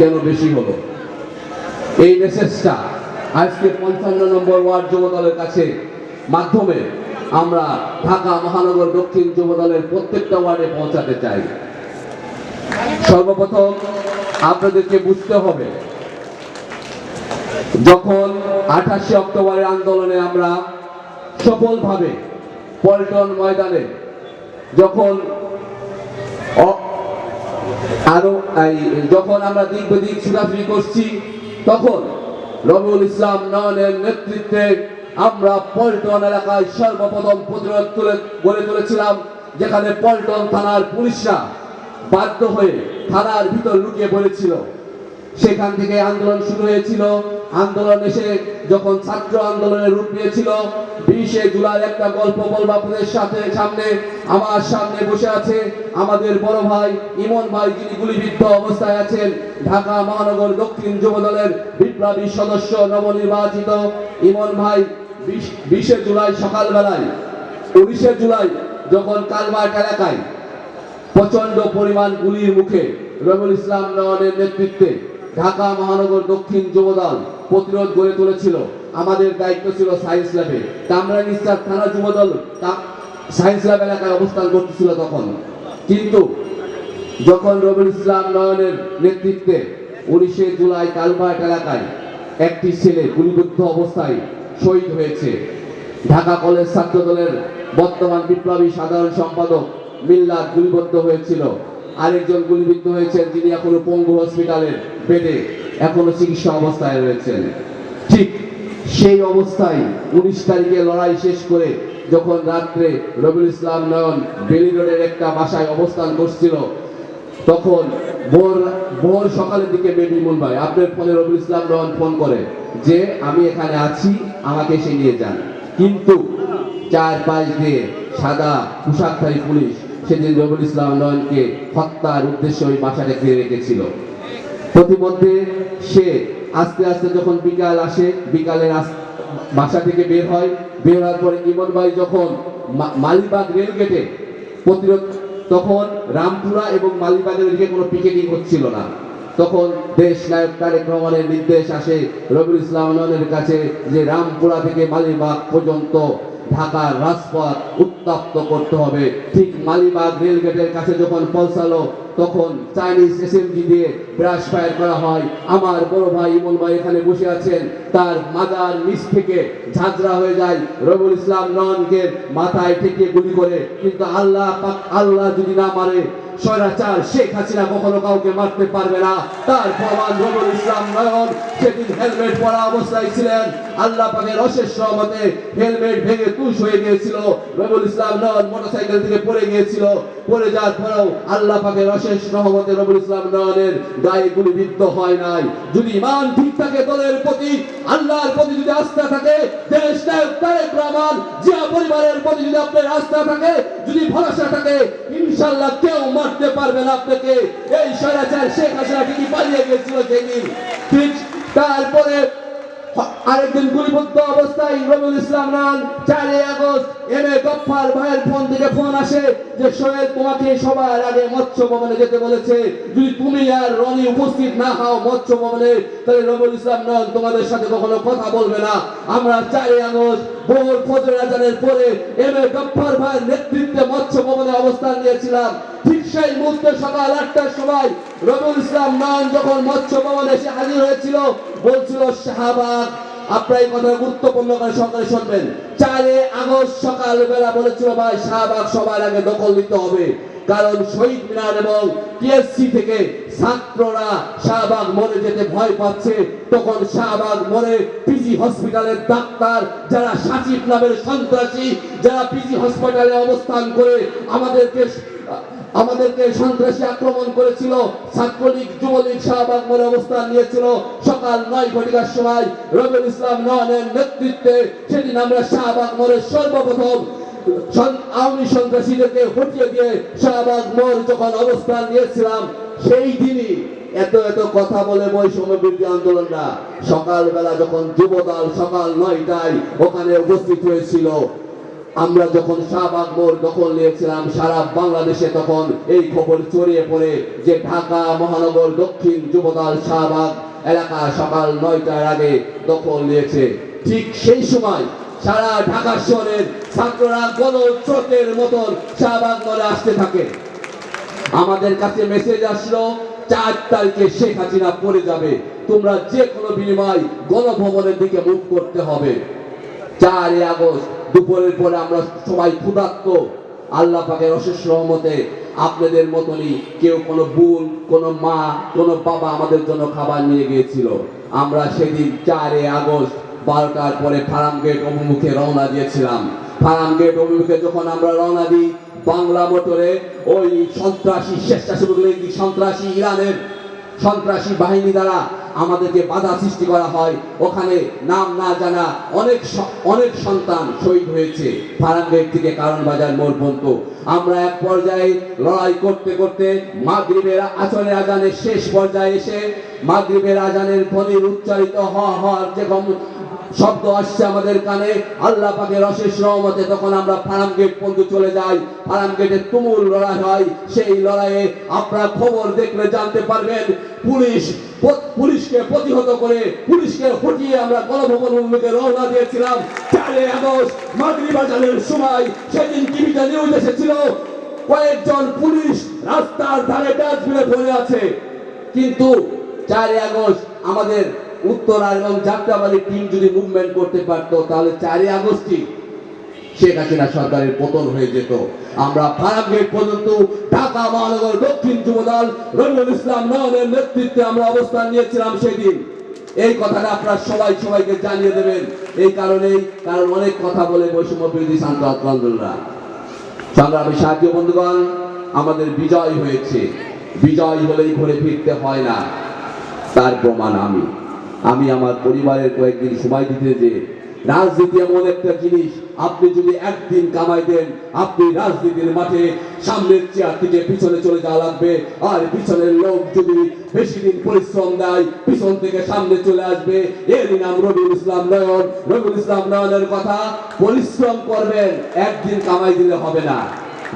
কেন বেশি হলো? এই মেসেজটা আজকে পঞ্চান্ন নম্বর ওয়ার্ড যুব দলের কাছে মাধ্যমে আমরা ঢাকা মহানগর দক্ষিণ যুব দলের প্রত্যেকটা ওয়ার্ডে পৌঁছাতে চাই। সর্বপ্রথম আপনাদেরকে বুঝতে হবে, যখন আঠাশে অক্টোবরের আন্দোলনে আমরা সফলভাবে পল্টন ময়দানে যখন আরও এই, যখন আমরা দিক বেদিক ছুটাছুটি করছি, তখন রবুল ইসলাম নয়নের নেতৃত্বে আমরা পল্টন এলাকায় সর্বপ্রথম প্রতিরোধ তুলে, গড়ে তুলেছিলাম, যেখানে পল্টন থানার পুলিশরা বাধ্য হয়ে থানার ভিতর লুকিয়ে পড়েছিল। সেখান থেকে আন্দোলন শুরু হয়েছিল। আন্দোলন এসে যখন ছাত্র আন্দোলনের রূপ নিয়েছিল, বিশে জুলাই একটা গল্প বলব আপনাদের সাথে, সামনে, আমার সামনে বসে আছে আমাদের বড় ভাই ইমন ভাই, যিনি গুলিবিদ্ধ অবস্থায় আছেন, ঢাকা মহানগর দক্ষিণ যুব দলের বিপ্লবী সদস্য নবনির্বাচিত ইমন ভাই, বিশ- জুলাই সকালবেলায়, উনিশে জুলাই যখন কালমাট এলাকায় প্রচণ্ড পরিমাণ গুলির মুখে রবুল ইসলাম নয়নের নেতৃত্বে ঢাকা মহানগর দক্ষিণ যুবদল প্রতিরোধ গড়ে তুলেছিল। আমাদের দায়িত্ব ছিল সায়েন্স ল্যাবে কামরাঙ্গিস্তার থানা যুবদল সায়েন্স ল্যাব এলাকায় অবস্থান করতেছিল তখন। কিন্তু যখন রবিউল ইসলাম নয়নের নেতৃত্বে উনিশে জুলাই কালভার্ট এলাকায় একটি ছেলে গুলিবিদ্ধ অবস্থায় শহীদ হয়েছে, ঢাকা কলেজ ছাত্র দলের বর্তমান বিপ্লবী সাধারণ সম্পাদক মিল্লাদ গুলিবদ্ধ হয়েছিল। আরেকজন গুলিবিদ্ধ হয়েছেন, যিনি এখনও পঙ্গু হসপিটালের বেডে, এখনও চিকিৎসা অবস্থায় রয়েছেন। ঠিক সেই অবস্থায় উনিশ তারিখে লড়াই শেষ করে যখন রাত্রে রবিউল ইসলাম নয়ন বেলি রোডের একটা বাসায় অবস্থান করছিল, তখন ভোর ভোর সকালের দিকে বেবি মুম্বাই, আপনার ফোনে রবিউল ইসলাম রহমান ফোন করে যে, আমি এখানে আছি, আমাকে এসে নিয়ে যান। কিন্তু চার পাঁচ দিয়ে সাদা পোশাকধারী পুলিশ সেদিন রবিউল ইসলাম নয়নকে হত্যার উদ্দেশ্যে ওই বাসাটা ঘিরে রেখেছিল। প্রতিমধ্যে সে আস্তে আস্তে যখন বিকাল আসে বিকালের বাসা থেকে বের হয়। বের হওয়ার পরে ইমন ভাই যখন মালিবাগ রেল গেটে প্রতিরোধ তখন রামপুরা এবং মালিবাগের দিকে কোনো পিকেটিং হচ্ছিল না। তখন দেশ নায়ক তারেক রহমানের নির্দেশ আসে রবিউল ইসলাম কাছে যে রামপুরা থেকে মালিবাগ পর্যন্ত ঢাকার রাজপথ উত্তপ্ত করতে হবে। ঠিক মালিবাগ রেল গেটের কাছে যখন পৌঁছালো, তখন চাইনিজ এসএমজি দিয়ে ব্রাশ ফায়ার করা হয়। আমার বড় ভাই ইমন ভাই এখানে বসে আছেন। তার মাজার নিচ থেকে ঝাঁঝরা হয়ে যায়। রবিউল ইসলাম নয়নকে মাথায় ঠেকিয়ে গুলি করে। কিন্তু আল্লাহ আল্লাহ যদি না মারে, স্বৈরাচার শেখ হাসিনা কখনো কাউকে মারতে পারবে না। তার প্রমাণ রবিউল ইসলাম নয়ন। সেদিন হেলমেট পরা অবস্থায় ছিলেন। আল্লাহ পাকের অশেষ রহমতে হেলমেট ভেঙে তুষ হয়ে গিয়েছিল। রবিউল ইসলাম নয়ন মোটরসাইকেল থেকে পড়ে গিয়েছিল। পড়ে যাওয়ার পরেও আল্লাহ পাকের অশেষ রহমতে রবিউল ইসলাম নয়নের গায়ে গুলিবিদ্ধ হয় নাই। যদি ইমান ঠিক থাকে দলের প্রতি, আল্লাহর প্রতি যদি আস্থা থাকে, দেশ নায়ক তারেক রহমান, জিয়া পরিবারের প্রতি যদি আপনার আস্থা থাকে, যদি ভরসা থাকে ইনশাল্লাহ কেউ মারতে পারবে না আপনাকে। এই স্বৈরাচার শেখ হাসিনা ঠিকই পালিয়ে গেছিল সেদিন ঠিক তারপরে আরেকদিন গুলিবদ্ধ অবস্থায় রবিউল ইসলাম রান চারই আগস্ট এম এ গফার ভাইয়ের ফোন থেকে ফোন আসে যে, সোহেল, তোমাকে সবার আগে মৎস্য ভবনে যেতে বলেছে। যদি তুমি আর রনি উপস্থিত না হও মৎস্য ভবনে, তাহলে রবিউল ইসলাম নন তোমাদের সাথে কখনো কথা বলবে না। আমরা চারই আগস্ট ভোর ফজর আজানের পরে এম এ গফার ভাইয়ের নেতৃত্বে মৎস্য ভবনে অবস্থান নিয়েছিলাম। ঠিক সেই মুহূর্তে সকাল আটটার সময় রবিউল ইসলাম নয়ন যখন মৎস্য ভবনে এসে হাজির হয়েছিল, বলছিল, শাহবাগ আপনার এই কথা গুরুত্বপূর্ণ করে সকালে শুনবেন। চারে আগস্ট সকাল বেলা বলেছিল ভাই, শাহবাগ সবার আগে দখল নিতে হবে। কারণ শহীদ মিনার এবং টিএসসি থেকে ছাত্ররা শাহবাগ মরে যেতে ভয় পাচ্ছে। তখন শাহবাগ মরে পিজি হসপিটালের ডাক্তার, যারা সাচিব নামের সন্ত্রাসী, যারা পিজি হসপিটালে অবস্থান করে আমাদেরকে আমাদেরকে সন্ত্রাসী আক্রমণ করেছিল, ছাত্রলীগ, যুবলীগ, শাহবাগ মোড়ে অবস্থান নিয়েছিল। সকাল নয় ঘটিকার সময় রবিউল ইসলাম নয়নের নেতৃত্বে সেদিন আমরা শাহবাগ মোড়ে সর্বপ্রথম আওয়ামী সন্ত্রাসীদেরকে হটিয়ে দিয়ে শাহবাগ যখন অবস্থান নিয়েছিলাম, সেই দিনই এত এত কথা বলে বৈষম্য বিরোধী আন্দোলনরা সকালবেলা যখন যুবদল সকাল নয়টায় ওখানে উপস্থিত হয়েছিল আমরা যখন শাহবাগ মোড় দখল নিয়েছিলাম, সারা বাংলাদেশে তখন এই খবর ছড়িয়ে পড়ে যে ঢাকা মহানগর দক্ষিণ যুবদল শাহবাগ এলাকা সকাল নয়টার আগে দখল নিয়েছে। ঠিক সেই সময় সারা ঢাকা শহরের ছাত্ররা গণস্রোতের মতন শাহবাগ মোড়ে আসতে থাকে। আমাদের কাছে মেসেজ আসলো, চার তারিখে শেখ হাসিনা পড়ে যাবে। তোমরা যে কোনো বিনিময় গণভবনের দিকে মুখ করতে হবে। চারই আগস্ট দুপুরের পরে আমরা সবাই ক্ষুধার্ত। আল্লাহ পাকের অশেষ রহমতে আপনাদের মতনই কেউ কোনো বোন, কোনো মা, কোনো বাবা আমাদের জন্য খাবার নিয়ে গিয়েছিল। আমরা সেদিন চারে আগস্ট বারোটার পরে ফার্ম গেট অভিমুখে রওনা দিয়েছিলাম। ফার্ম গেট অভিমুখে যখন আমরা রওনা দিই, বাংলা মোটরে ওই সন্ত্রাসী, স্বেচ্ছাসেবক সন্ত্রাসী ইরানের সন্ত্রাসী বাহিনী দ্বারা আমাদেরকে বাধা সৃষ্টি করা হয়। ওখানে নাম না জানা অনেক অনেক সন্তান শহীদ হয়েছে। ফারাঙ্গের থেকে কারণ বাজার মোড় পর্যন্ত। আমরা এক পর্যায়ে লড়াই করতে করতে মাগরিবের আচরে আজানের শেষ পর্যায়ে এসে মাগরিবের আজানের ধ্বনির উচ্চারিত হওয়া হওয়ার যে শব্দ আসছে আমাদের কানে, আল্লাহ পাকের অশেষ রহমতে তখন আমরা ফার্ম গেট পর্যন্ত চলে যাই। ফার্ম গেটে তুমুল লড়াই হয়। সেই লড়াইয়ে আপনারা খবর দেখলে জানতে পারবেন পুলিশ পুলিশকে প্রতিহত করে পুলিশকে হটিয়ে আমরা গণভবন উন্মুখে রওনা দিয়েছিলাম। চারে আগস্ট বাজারের সময় সেদিন টিভিতে নিউজ এসেছিল, কয়েকজন পুলিশ রাস্তার ধারে ডাস্টবিনে পড়ে আছে। কিন্তু চারই আগস্ট আমাদের উত্তরা এবং যাত্রাবাড়ি টিম যদি মুভমেন্ট করতে পারতো, তাহলে চারই আগস্টই শেখ হাসিনা সরকারের পতন হয়ে যেত। আমরা ফারাক গেট পর্যন্ত, ঢাকা, মহানগর, দক্ষিণ যুবদল রবিউল ইসলাম নেতৃত্বে আমরা অবস্থান নিয়েছিলাম সেদিন। এই কথাটা আপনারা সবাই সবাইকে জানিয়ে দেবেন। এই কারণেই কারণ অনেক কথা বলে বৈষম্য বিরোধী শান্ত আন্দোলনরা। সংগ্রামী সাহায্য বন্ধুগণ, আমাদের বিজয় হয়েছে। বিজয় হলেই ঘুরে ফিরতে হয় না। তার প্রমাণ আমি। আমি আমার পরিবারের কয়েকদিন সময় দিতে যে রাজনীতি এমন একটা জিনিস, আপনি যদি একদিন কামাই দেন, আপনি রাজনীতির মাঠে সামনের চেয়ার থেকে পিছনে চলে যাওয়া লাগবে। আর পিছনের লোক যদি বেশি দিন পরিশ্রম দেয়, পিছন থেকে সামনে চলে আসবে। এর নাম রবিউল ইসলাম নয়ন। রবিউল ইসলাম নয়নের কথা, পরিশ্রম করবেন, একদিন কামাই দিলে হবে না।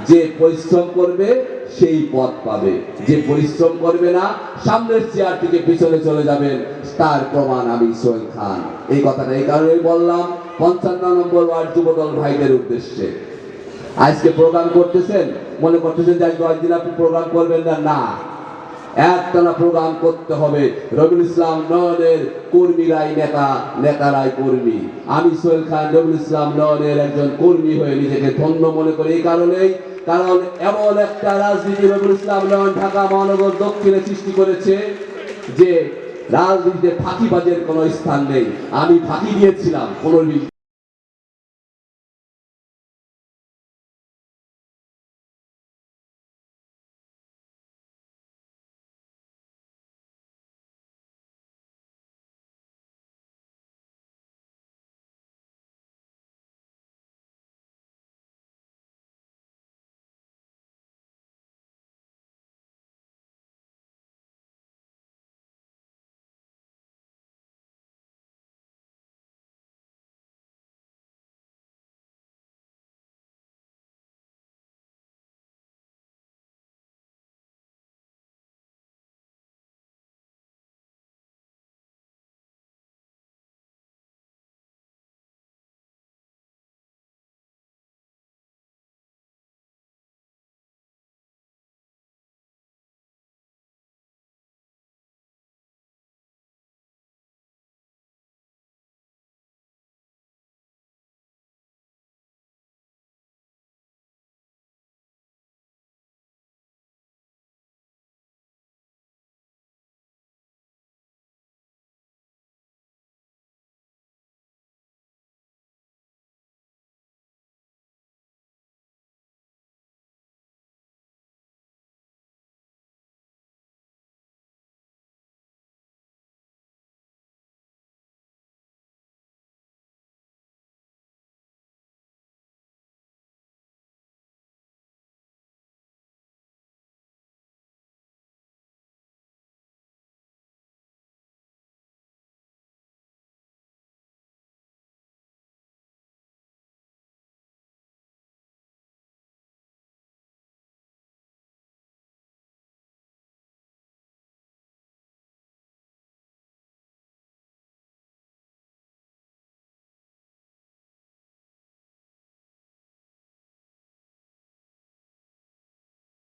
যে পরিশ্রম করবে সেই পথ পাবে। যে পরিশ্রম করবে না, সামনের চেয়ার থেকে পিছনে চলে যাবেন, তার প্রমাণ আমি সোহেল খান। এই কথাটা এই কারণে বললাম, পঞ্চান্ন নম্বর ওয়ার্ড যুবদল ভাইদের উদ্দেশ্যে। আজকে প্রোগ্রাম করতেছেন? মনে করতেছেন যে আজ দশ দিন আপনি প্রোগ্রাম করবেন না? না। একটানা প্রোগ্রাম করতে হবে। রবিউল ইসলাম নয়নের কর্মীরাই নেতা, নেতারাই কর্মী। আমি সোহেল খান রবিউল ইসলাম নয়নের একজন কর্মী হয়ে নিজেকে ধন্য মনে করি। এই কারণেই কারণ এমন একটা রাজনীতি নবুল ইসলাম নয়ন ঢাকা মহানগর দক্ষিণে সৃষ্টি করেছে যে রাজনীতিতে ফাঁকিবাজের কোনো স্থান নেই। আমি ফাঁকি দিয়েছিলাম, কোনো